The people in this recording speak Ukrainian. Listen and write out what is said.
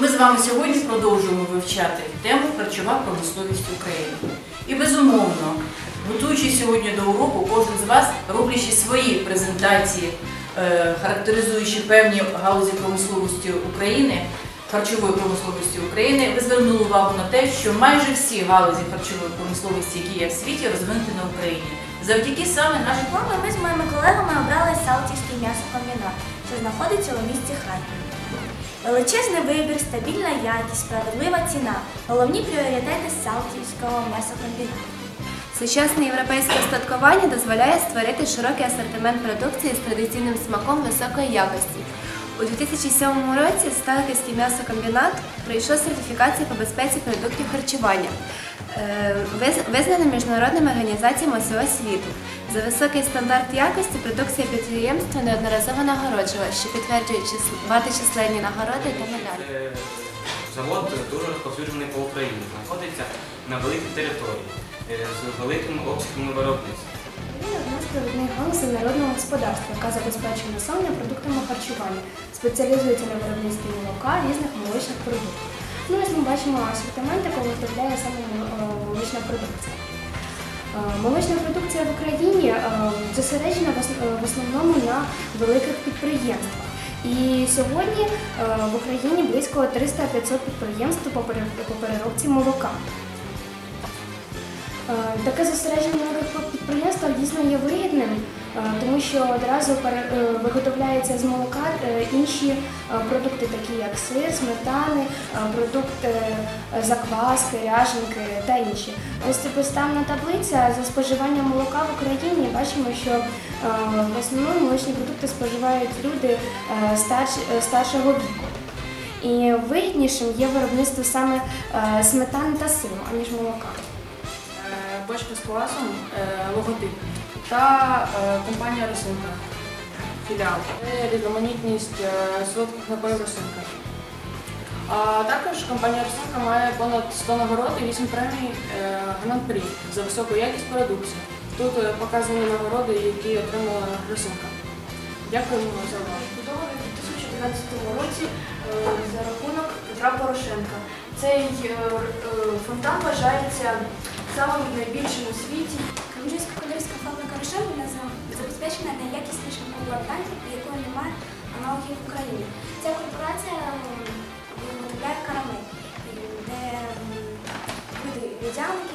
Ми з вами сьогодні продовжуємо вивчати тему харчова промисловість України. І безумовно, готуючись сьогодні до уроку, кожен з вас, роблячи свої презентації, е, характеризуючи певні галузі промисловості України, харчової промисловості України, ви звернули увагу на те, що майже всі галузі харчової промисловості, які є в світі, розвинуті на Україні. Завдяки саме нашим Дипломи ми з моїми колегами обрали Салтівський м'ясокомбінат, що знаходиться у місті Харкові. Величезний вибір, стабільна якість, справедлива ціна головні пріоритети Салтівського м'ясокомбінату. Сучасне європейське устаткування дозволяє створити широкий асортимент продукції з традиційним смаком високої якості. У 2007 році Сталківський м'ясокомбінат пройшов сертифікацію по безпеці продуктів харчування, визнана міжнародними організаціями усього світу. За високий стандарт якості продукція підприємства неодноразово нагороджувала, що підтверджує чис- багаточисленні нагороди та медалі. Е, Завод дуже розповсюджений по Україні, знаходиться на великій території е, з великими обсягами виробництва. Він одна з провідних галузей народного господарства, яка забезпечує населення продуктами харчування, спеціалізується на виробництві молока, різних молочних продуктів. Ось ми бачимо асортимент, якого виробляє саме е, молочна продукція. Е, Молочна продукція в Україні е, зосереджена в ос- в основному на великих підприємствах. І сьогодні в Україні близько 300-500 підприємств по переробці молока. Таке зосередження на підприємствах дійсно є вигідним, тому що одразу е, виготовляється з молока е, інші е, продукти, такі як сир, сметани, е, продукти е, закваски, ряженки та інші. Ось це поставна таблиця за споживання молока в Україні. Бачимо, що е, в основному молочні продукти споживають люди е, старш- е, старшого віку. І вигіднішим є виробництво саме е, сметани та сиру, аніж молока. Бочка з квасом, е, логотип та е, компанія Росинка, філіал. Це різноманітність е, солодких напоїв Росинка. А також компанія Росинка має понад 100 нагород і 8 премій Гран-прі за високу якість продукції. Тут показані нагороди, які отримала Росинка. Дякуємо за увагу. Будований у 2011 році за рахунок Петра Порошенка. Цей фонтан вважається самим найбільшим у світі. Кам'янсько-Подільська фабрика решевина забезпечена найякіснішим обладнанням, якого немає аналогів в Україні. Ця корпорація виготовляє карамель, де люди людяни.